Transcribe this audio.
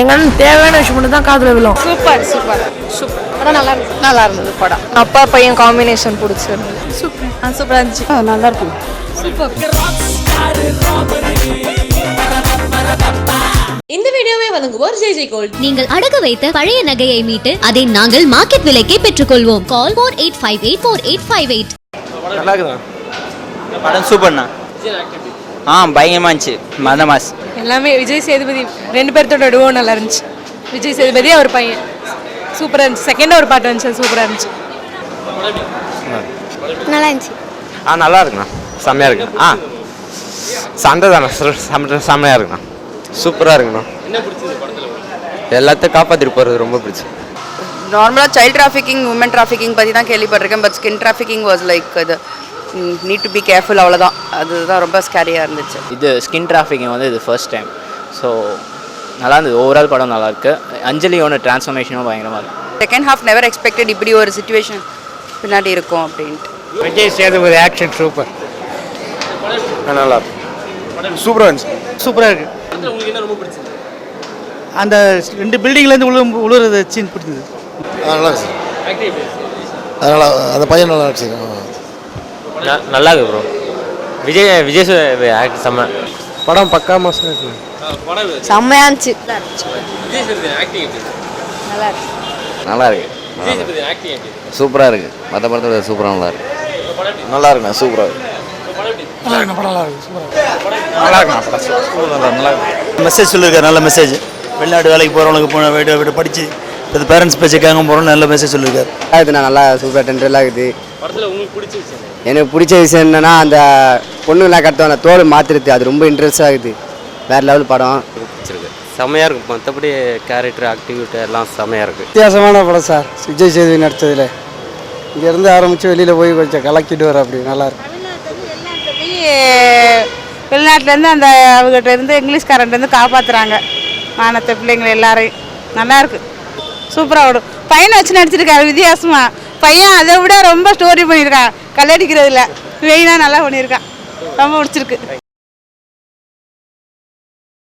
எங்க அண்ணன் தேவையான விஷயம் மட்டும் தான் காதுல விழும். Super super super. படம் நல்லா இருக்கு நல்லா இருந்தது படம். அப்பா பையன் காம்பினேஷன் பிடிச்சிருந்தது. சூப்பர். சூப்பராக இருந்துச்சு. நல்லா இருக்கும் இந்த வீடியோவை வழங்குவோர் ஜெய் ஜெய் கோல்ட். நீங்கள் அடகு வைத்த பழைய நகையை மீட்டு அதை நாங்கள் மார்க்கெட் விலைக்கே பெற்றுக்கொள்வோம். Call four eight five eight four eight five eight நல்லா இருக்குதா படம் சூப்பர்ண்ணா. ஆ பயங்கரமாக இருந்துச்சு. மத மாஸ். எல்லாமே விஜய் சேதுபதி ரெண்டு பேர்த்தோட டுவோ நல்லா இருந்துச்சு. விஜய் சேதுபதி அவர் பையன். சூப்பராக இருந்துச்சு. செகண்ட் ஒரு பாட்டு வந்துச்சு சூப்பராக இருந்துச்சு. நல்லா இருந்துச்சு. ஆ நல்லா இருக்குண்ணா. செம்மையாக இருக்குண்ணா ஆ சண்டை தானே. செம்ம செம்மையாக இருக்குண்ணா. சூப்பராக இருக்குண்ணா. எல்லாத்தையும் காப்பாற்றிட்டு போகிறது ரொம்ப பிடிச்சி. நார்மலாக சைல்ட் டிராஃபிக்கிங் உமன் டிராஃபிக்கிங் பற்றி தான் கேள்விப்பட்டிருக்கேன் but skin trafficking was like இது நீட் டு பி கேர்ஃபுல் அவ்வளோதான் அதுதான் ரொம்ப ஸ்கேரியாக இருந்துச்சு. இது ஸ்கின் டிராஃபிக்கிங் வந்து இது ஃபர்ஸ்ட் டைம் ஸோ நல்லா இருந்தது. ஓவரால் படம் நல்லா இருக்கு. அஞ்சலியோட டிரான்ஸ்ஃபர்மேஷனும் பயங்கரமாக இருக்கு. செகண்ட் ஹாஃப் நெவர் எக்ஸ்பெக்டட் இப்படி ஒரு சுச்சுவேஷன் பின்னாடி இருக்கும் அப்படின்ட்டு. விஜய் சேதுபதி ஆக்ஷன் சூப்பர் நல்லா சூப்பராக இருந்துச்சு. சூப்பராக இருக்கு. அந்த ரெண்டு பில்டிங்லேருந்து உழு உழுறது சீன் பிடிச்சது. நல்லா இருக்கு. அதனால் அந்த பையன் நல்லா இருக்கு நல்லா இருக்கு ப்ரோ விஜய் விஜய் ஆக்ட் செம்ம. படம் பக்கா மாசம் இருக்கு. செம்மையாக இருந்துச்சு. நல்லா இருக்கு. சூப்பராக இருக்கு. மற்ற படத்தோட சூப்பராக நல்லா இருக்கு. நல்லா இருக்குண்ணா சூப்பராக இருக்கு. நல்லா நல்லா நல்லா இருக்கு மெசேஜ் சொல்லியிருக்காரு நல்ல மெசேஜ் வெளிநாட்டு வேலைக்கு போகிறவங்களுக்கு போன வீட்டு வீட்டு படித்து இது பேரண்ட்ஸ் பேச்சு கேட்க போகிறோம் நல்ல மெசேஜ் சொல்லியிருக்காரு இருக்குண்ணா நல்லா சூப்பர் டென்டெல்லாம் இருக்குது எனக்கு பிடிச்ச விஷயம் என்னன்னா அந்த பொண்ணுங்களாம் கட்டுவாங்க தோல் மாத்திருது அது ரொம்ப இன்ட்ரெஸ்டாக இருக்குது வேற லெவல் படம். பிடிச்சிருக்கு. செம்மையாக இருக்கும் மற்றபடி கேரக்டர் ஆக்டிவிட்டி எல்லாம் செம்மையாக இருக்குது வித்தியாசமான படம் சார். விஜய் சேதுவி நடித்ததில். இங்கேருந்து ஆரம்பித்து வெளியில் போய் கொஞ்சம் கலக்கிட்டு வர அப்படி நல்லா இருக்கு. வெளிநாட்டிலேருந்து அந்த அவங்ககிட்ட இருந்து இங்கிலீஷ்காரன்ட்டு காப்பாற்றுறாங்க மானத்தை பிள்ளைங்களை எல்லாரையும். நல்லா இருக்கு. சூப்பராக ஓடும். பையனை வச்சு நடிச்சிருக்காரு வித்தியாசமா. பையன் அதை விட ரொம்ப ஸ்டோரி பண்ணியிருக்கான். கல்லடிக்கிறதுல. மெயினாக நல்லா பண்ணியிருக்கான். ரொம்ப பிடிச்சிருக்கு.